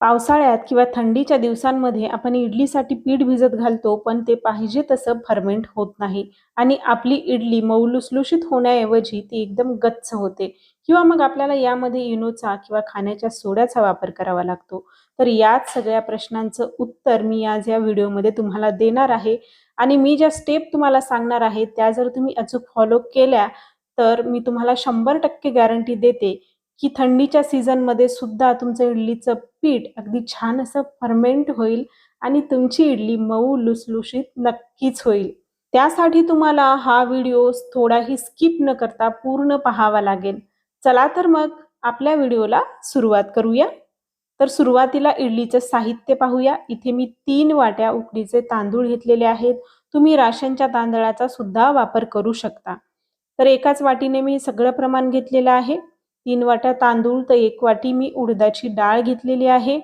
पावसाळ्यात किंवा थंडीच्या दिवसांमध्ये आपण इडलीसाठी पीठ भिजत घालतो पण ते पाहिजे तसं फर्मेंट होत नाही. आणि आपली इडली मऊ लुसलुशीत होण्याऐवजी ती एकदम गच्च होते. किंवा मग आपल्याला यामध्ये इनोचा किंवा खाण्याच्या सोड्याचा वापर करावा लागतो. तर याच सगळ्या प्रश्नांचं उत्तर मी आज या व्हिडिओमध्ये तुम्हाला देणार आहे. आणि मी ज्या स्टेप तुम्हाला सांगणार आहे त्या जर तुम्ही अचूक फॉलो केल्या तर मी तुम्हाला शंभर टक्के गॅरंटी देते की थंडीच्या सीझनमध्ये सुद्धा तुमचं इडलीचं पीठ अगदी छान असं फर्मेंट होईल आणि तुमची इडली मऊ लुसलुशीत नक्कीच होईल. त्यासाठी तुम्हाला हा व्हिडिओ थोडाही स्किप न करता पूर्ण पाहावा लागेल. चला तर मग आपल्या व्हिडिओला सुरुवात करूया. तर सुरुवातीला इडलीचं साहित्य पाहूया. इथे मी तीन वाट्या उकडीचे तांदूळ घेतलेले आहेत. तुम्ही राशनच्या तांदळाचा सुद्धा वापर करू शकता. तर एकाच वाटीने मी सगळं प्रमाण घेतलेलं आहे. तीन वाट्या तांदूळ तर एक वाटी मी उडदाची डाळ घेतलेली आहे.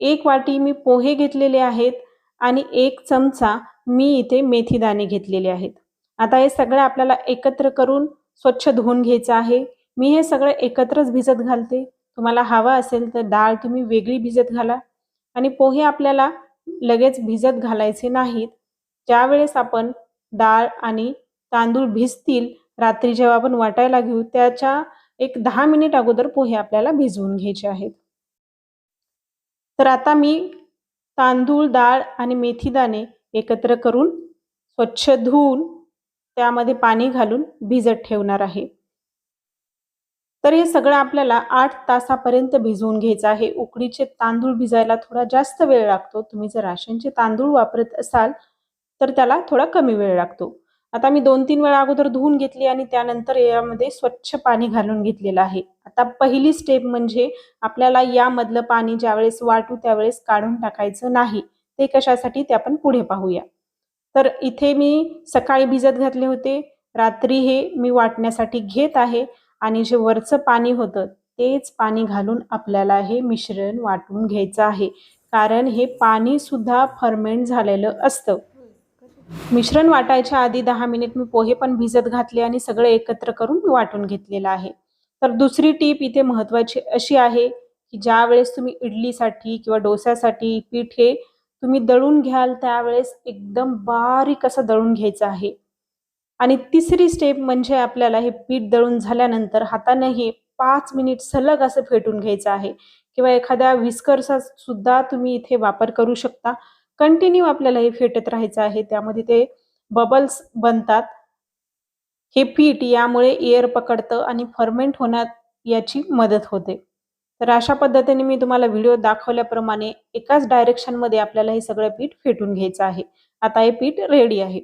एक वाटी मी पोहे घेतलेले आहेत आणि एक चमचा मी इथे मेथी दाणे घेतलेले आहेत. आता हे सगळं आपल्याला एकत्र करून स्वच्छ धुवून घ्यायचं आहे. मी हे सगळं एकत्रच भिजत घालते. तुम्हाला हवा असेल तर डाळ तुम्ही वेगळी भिजत घाला. आणि पोहे आपल्याला लगेच भिजत घालायचे नाहीत. ज्यावेळेस आपण डाळ आणि तांदूळ भिजतील रात्री जेव्हा आपण वाटायला घेऊ त्याच्या एक दहा मिनिट अगोदर पोहे आपल्याला भिजवून घ्यायचे आहेत. तर आता मी तांदूळ डाळ आणि मेथी दाणे एकत्र करून स्वच्छ धुवून त्यामध्ये पाणी घालून भिजत ठेवणार आहे. तर हे सगळं आपल्याला आठ तासापर्यंत भिजवून घ्यायचं आहे. उकडीचे तांदूळ भिजायला थोडा जास्त वेळ लागतो. तुम्ही जर राशनचे तांदूळ वापरत असाल तर त्याला थोडा कमी वेळ लागतो. आता मी दोन तीन वेळा अगोदर धुवून घेतली आणि त्यानंतर यामध्ये स्वच्छ पाणी घालून घेतलेलं आहे. आता पहिली स्टेप म्हणजे आपल्याला यामधलं पाणी ज्यावेळेस वाटू त्यावेळेस काढून टाकायचं नाही. ते कशासाठी ते आपण पुढे पाहूया. तर इथे मी सकाळी भिजत घातले होते. रात्री हे मी वाटण्यासाठी घेत आहे आणि जे वरचं पाणी होतं तेच पाणी घालून आपल्याला हे मिश्रण वाटून घ्यायचं आहे. कारण हे पाणी सुद्धा फर्मेंट झालेलं असतं. मिश्रण वाटायच्या आधी दहा मिनिट मी पोहे पण भिजत घातले आणि सगळे एकत्र करून मी वाटून घेतलेलं आहे. तर दुसरी टीप इथे महत्वाची अशी आहे की ज्या वेळेस तुम्ही इडलीसाठी किंवा डोस्यासाठी पीठ हे तुम्ही दळून घ्याल त्यावेळेस एकदम बारीक असं दळून घ्यायचं आहे. आणि तिसरी स्टेप म्हणजे आपल्याला हे पीठ दळून झाल्यानंतर हाताने हे पाच मिनिट सलग असं फेटून घ्यायचं आहे. किंवा एखाद्या विस्करचा सुद्धा तुम्ही इथे वापर करू शकता. कंटिन्यू आपल्याला हे फेटत राहायचं आहे. त्यामध्ये ते बबल्स बनतात. हे पीठ यामुळे एअर पकडतं आणि फर्मेंट होण्यात याची मदत होते. तर अशा पद्धतीने मी तुम्हाला व्हिडिओ दाखवल्याप्रमाणे एकाच डायरेक्शनमध्ये आपल्याला हे सगळं पीठ फेटून घ्यायचं आहे. आता हे पीठ रेडी आहे.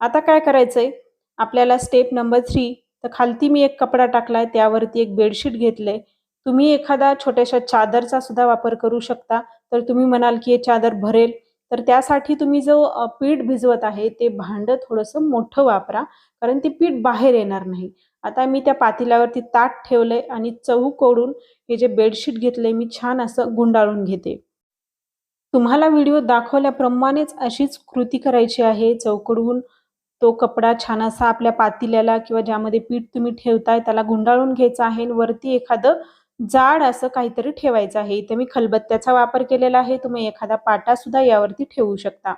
आता काय करायचंय? आपल्याला स्टेप नंबर थ्री तर खालती मी एक कपडा टाकलाय त्यावरती एक बेडशीट घेतलंय. तुम्ही एखादा छोट्याशा चादरचा सुद्धा वापर करू शकता. तर तुम्ही म्हणाल की हे चादर भरेल. तर त्यासाठी तुम्ही जो पीठ भिजवत आहे ते भांडं थोडंसं मोठं वापरा कारण ते पीठ बाहेर येणार नाही. आता मी त्या पातेल्यावरती ताट ठेवलंय आणि चौकोडून हे जे बेडशीट घेतलंय मी छान असं गुंडाळून घेते. तुम्हाला व्हिडिओ दाखवल्याप्रमाणेच अशीच कृती करायची आहे. चौकडून तो कपडा छान असा आपल्या पातेल्याला किंवा ज्यामध्ये पीठ तुम्ही ठेवताय त्याला गुंडाळून घ्यायचा आहे. वरती एखादं जाड असं काहीतरी ठेवायचं आहे. इथे मी खलबत्त्याचा वापर केलेला आहे. तुम्ही एखादा पाटा सुद्धा यावरती ठेवू शकता.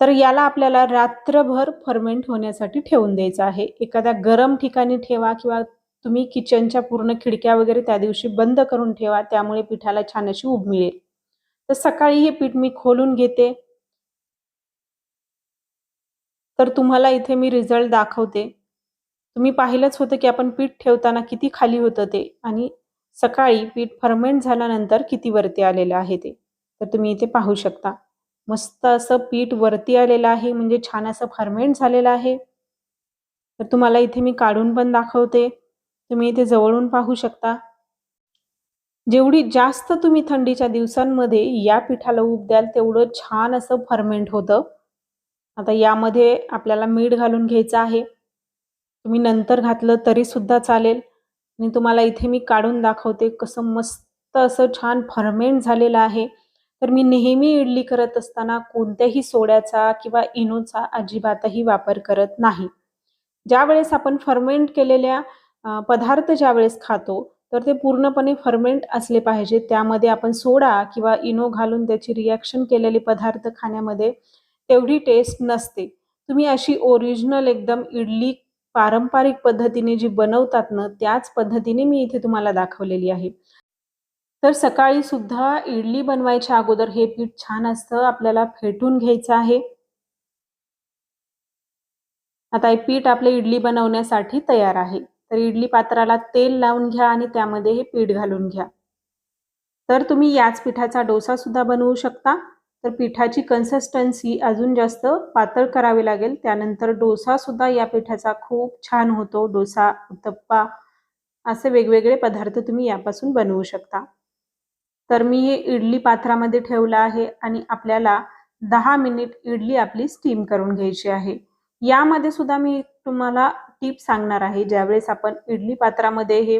तर याला आपल्याला रात्रभर फर्मेंट होण्यासाठी ठेवून द्यायचं आहे. एखाद्या गरम ठिकाणी ठेवा किंवा तुम्ही किचनच्या पूर्ण खिडक्या वगैरे त्या दिवशी बंद करून ठेवा. त्यामुळे पिठाला छान अशी उब मिळेल. तर सकाळी हे पीठ मी खोलून घेते. तर तुम्हाला इथे मी रिझल्ट दाखवते. तुम्ही पाहिलंच होतं की आपण पीठ ठेवताना किती खाली होतं ते आणि सकाळी पीठ फर्मेंट झाल्यानंतर किती वरती आलेलं आहे ते. तर तुम्ही इथे पाहू शकता. मस्त असं पीठ वरती आलेलं आहे म्हणजे छान असं फर्मेंट झालेलं आहे. तर तुम्हाला इथे मी काढून पण दाखवते. तुम्ही इथे जवळून पाहू शकता. जेवढी जास्त तुम्ही थंडीच्या दिवसांमध्ये या पिठाला उब द्याल तेवढं छान असं फर्मेंट होतं. आता यामध्ये आपल्याला मीठ घालून घ्यायचं आहे. तुम्ही नंतर घातलं तरी सुद्धा चालेल. आणि तुम्हाला इथे मी काढून दाखवते कसं मस्त असं छान फर्मेंट झालेलं आहे. तर मी नेहमी इडली करत असताना कोणत्याही सोड्याचा किंवा इनोचा अजिबातही वापर करत नाही. ज्या वेळेस आपण फर्मेंट केलेल्या पदार्थ ज्या वेळेस खातो तर ते पूर्णपणे फर्मेंट असले पाहिजे. त्यामध्ये आपण सोडा किंवा इनो घालून त्याची रिॲक्शन केलेले पदार्थ खाण्यामध्ये तेवढी टेस्ट नसते. तुम्ही अशी ओरिजिनल एकदम इडली पारंपरिक पद्धतीने जी बनवतात ना त्याच पद्धतीने मी इथे तुम्हाला दाखवलेली आहे. तर सकाळी सुद्धा इडली बनवायच्या अगोदर हे पीठ छान असतं आपल्याला फेटून घ्यायचं आहे. आता हे पीठ आपले इडली बनवण्यासाठी तयार आहे. तर इडली पात्राला तेल लावून घ्या आणि त्यामध्ये हे पीठ घालून घ्या. तर तुम्ही याच पिठाचा डोसा सुद्धा बनवू शकता. तर पिठाची कन्सिस्टन्सी अजून जास्त पातळ करावी लागेल. त्यानंतर डोसा सुद्धा या पिठाचा खूप छान होतो. डोसा उत्तप्पा असे वेगवेगळे पदार्थ तुम्ही यापासून बनवू शकता. तर मी हे इडली पात्रामध्ये ठेवलं आहे आणि आपल्याला दहा मिनिट इडली आपली स्टीम करून घ्यायची आहे. यामध्ये सुद्धा मी तुम्हाला टिप सांगणार आहे. ज्यावेळेस आपण इडली पात्रामध्ये हे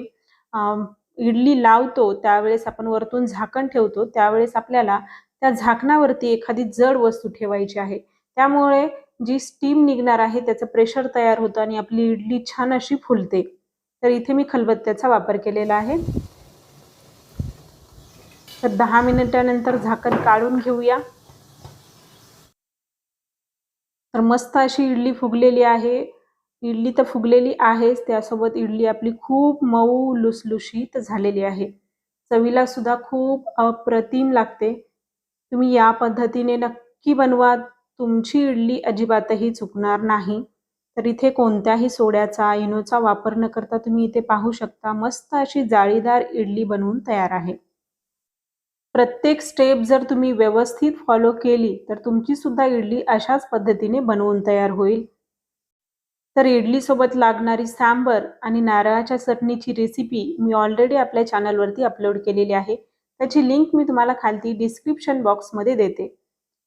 इडली लावतो त्यावेळेस आपण वरतून झाकण ठेवतो त्यावेळेस आपल्याला त्या झाकणावरती एखादी जड वस्तू ठेवायची आहे. त्यामुळे जी स्टीम निघणार आहे त्याचं प्रेशर तयार होतं आणि आपली इडली छान अशी फुलते. तर इथे मी खलबत्त्याचा वापर केलेला आहे. तर दहा मिनिटानंतर झाकण काढून घेऊया. तर मस्त अशी इडली फुगलेली आहे. इडली तर फुगलेली आहेच. त्यासोबत इडली आपली खूप मऊ लुसलुशीत झालेली आहे. चवीला सुद्धा खूप अप्रतिम लागते. तुम्ही या पद्धतीने नक्की बनवा. तुमची इडली अजिबातही चुकणार नाही. तर इथे कोणत्याही सोड्याचा इनोचा वापर न करता तुम्ही इथे पाहू शकता मस्त अशी जाळीदार इडली बनवून तयार आहे. प्रत्येक स्टेप जर तुम्ही व्यवस्थित फॉलो केली तर तुमची सुद्धा इडली अशाच पद्धतीने बनवून तयार होईल. तर इडलीसोबत लागणारी सांबर आणि नारळाच्या चटणीची रेसिपी मी ऑलरेडी आपल्या चॅनलवरती अपलोड केलेली आहे. त्याची लिंक मी तुम्हाला खालती डिस्क्रिप्शन बॉक्समध्ये देते.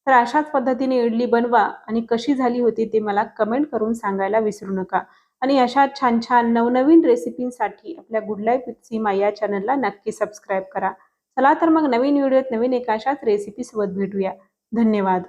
तर अशाच पद्धतीने इडली बनवा आणि कशी झाली होती ते मला कमेंट करून सांगायला विसरू नका. आणि अशा छान छान नवनवीन रेसिपींसाठी आपल्या गुड लाईफ विथ सीमा या चॅनलला नक्की सबस्क्राईब करा. चला तर मग नवीन व्हिडिओत नवीन एका अशाच रेसिपीसोबत भेटूया. धन्यवाद.